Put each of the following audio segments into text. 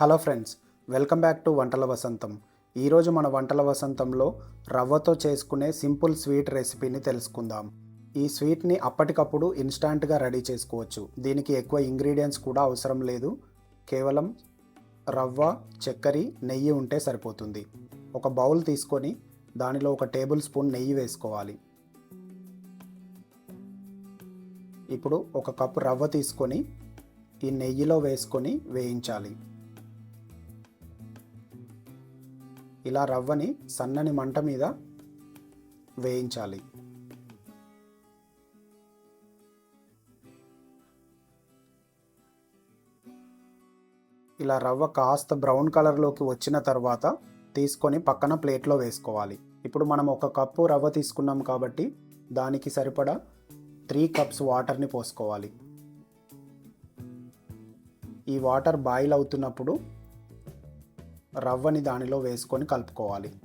Hello friends welcome back to Vantala Vasantham. ఈరోజు మన వంటల వసంతంలో రవ్వతో చేసుకునే సింపుల్ స్వీట్ రెసిపీని తెలుసుకుందాం. ఈ స్వీట్ని అప్పటికప్పుడు ఇన్స్టాంట్గా రెడీ చేసుకోవచ్చు. దీనికి ఎక్కువ ఇంగ్రీడియంట్స్ కూడా అవసరం లేదు. కేవలం రవ్వ చక్కెర నెయ్యి ఉంటే సరిపోతుంది. ఒక బౌల్ తీసుకొని దానిలో ఒక టేబుల్ స్పూన్ నెయ్యి వేసుకోవాలి. ఇప్పుడు ఒక కప్పు రవ్వ తీసుకొని ఈ నెయ్యిలో వేసుకొని వేయించాలి. ఇలా రవ్వని సన్నని మంట మీద వేయించాలి. ఇలా రవ్వ కాస్త బ్రౌన్ కలర్లోకి వచ్చిన తర్వాత తీసుకొని పక్కన ప్లేట్లో వేసుకోవాలి. ఇప్పుడు మనం ఒక కప్పు రవ్వ తీసుకున్నాం కాబట్టి దానికి సరిపడా త్రీ కప్స్ వాటర్ని పోసుకోవాలి. ఈ వాటర్ బాయిల్ అవుతున్నప్పుడు రవ్వని దానిలో వేసుకొని కలుపుకోవాలి.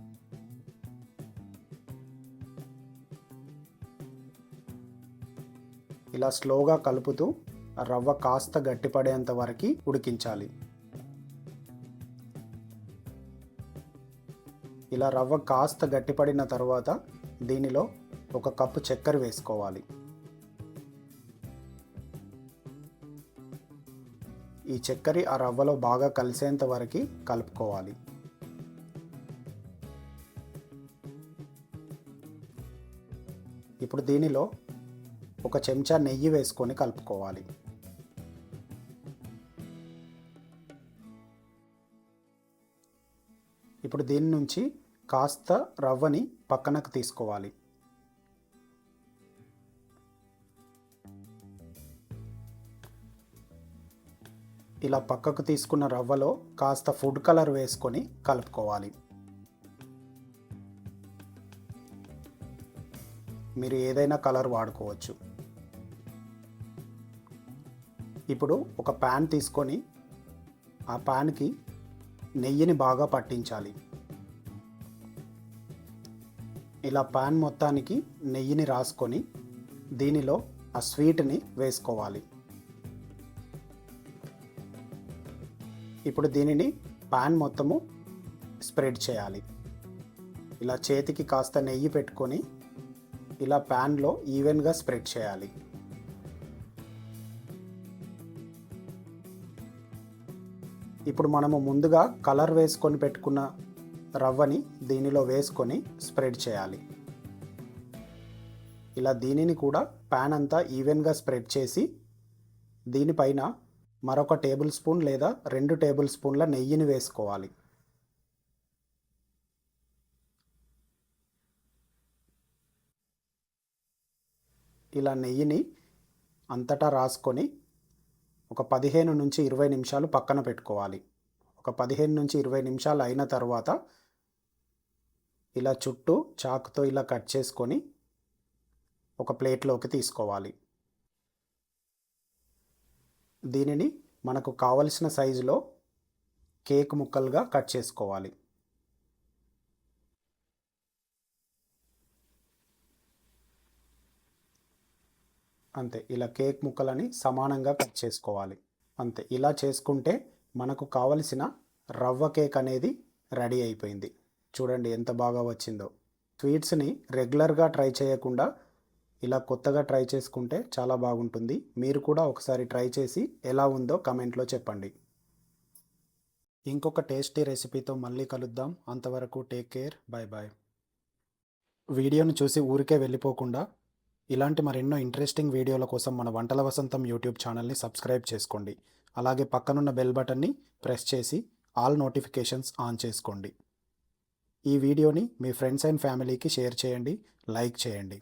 ఇలా స్లోగా కలుపుతూ రవ్వ కాస్త గట్టిపడేంత వరకు ఉడికించాలి. ఇలా రవ్వ కాస్త గట్టిపడిన తర్వాత దీనిలో ఒక కప్పు చక్కెర వేసుకోవాలి. ఈ చక్కెర ఆ రవ్వలో బాగా కలిసేంత వరకు కలుపుకోవాలి. ఇప్పుడు దీనిలో ఒక చెంచా నెయ్యి వేసుకొని కలుపుకోవాలి. ఇప్పుడు దీని నుంచి కాస్త రవ్వని పక్కనకు తీసుకోవాలి. ఇలా పక్కకు తీసుకున్న రవ్వలో కాస్త ఫుడ్ కలర్ వేసుకొని కలుపుకోవాలి. మీరు ఏదైనా కలర్ వాడుకోవచ్చు. ఇప్పుడు ఒక ప్యాన్ తీసుకొని ఆ ప్యాన్కి నెయ్యిని బాగా పట్టించాలి. ఇలా ప్యాన్ మొత్తానికి నెయ్యిని రాసుకొని దీనిలో ఆ స్వీట్ని వేసుకోవాలి. ఇప్పుడు దీనిని పాన్ మొత్తము స్ప్రెడ్ చేయాలి. ఇలా చేతికి కాస్త నెయ్యి పెట్టుకొని ఇలా ప్యాన్లో ఈవెన్గా స్ప్రెడ్ చేయాలి. ఇప్పుడు మనము ముందుగా కలర్ వేసుకొని పెట్టుకున్న రవ్వని దీనిలో వేసుకొని స్ప్రెడ్ చేయాలి. ఇలా దీనిని కూడా ప్యాన్ అంతా ఈవెన్గా స్ప్రెడ్ చేసి దీనిపైన మరొక టేబుల్ స్పూన్ లేదా రెండు టేబుల్ స్పూన్ల నెయ్యిని వేసుకోవాలి. ఇలా నెయ్యిని అంతటా రాసుకొని ఒక పదిహేను నుంచి ఇరవై నిమిషాలు పక్కన పెట్టుకోవాలి. ఒక పదిహేను నుంచి ఇరవై నిమిషాలు అయిన తర్వాత ఇలా చుట్టూ చాకుతో ఇలా కట్ చేసుకొని ఒక ప్లేట్లోకి తీసుకోవాలి. దీనిని మనకు కావలసిన సైజులో కేక్ ముక్కలుగా కట్ చేసుకోవాలి. అంతే ఇలా కేక్ ముక్కలని సమానంగా కట్ చేసుకోవాలి. అంతే ఇలా చేసుకుంటే మనకు కావలసిన రవ్వ కేక్ అనేది రెడీ అయిపోయింది. చూడండి ఎంత బాగా వచ్చిందో. స్వీట్స్ని రెగ్యులర్గా ట్రై చేయకుండా ఇలా కొత్తగా ట్రై చేసుకుంటే చాలా బాగుంటుంది. మీరు కూడా ఒకసారి ట్రై చేసి ఎలా ఉందో కమెంట్లో చెప్పండి. ఇంకొక టేస్టీ రెసిపీతో మళ్ళీ కలుద్దాం. అంతవరకు టేక్ కేర్. బాయ్ బాయ్ వీడియోను చూసి ఊరికే వెళ్ళిపోకుండా ఇలాంటి మరెన్నో ఇంట్రెస్టింగ్ వీడియోల కోసం మన వంటల వసంతం యూట్యూబ్ ఛానల్ని సబ్స్క్రైబ్ చేసుకోండి. అలాగే పక్కనున్న బెల్ బటన్ని ప్రెస్ చేసి ఆల్ నోటిఫికేషన్స్ ఆన్ చేసుకోండి. ఈ వీడియోని మీ ఫ్రెండ్స్ అండ్ ఫ్యామిలీకి షేర్ చేయండి. లైక్ చేయండి.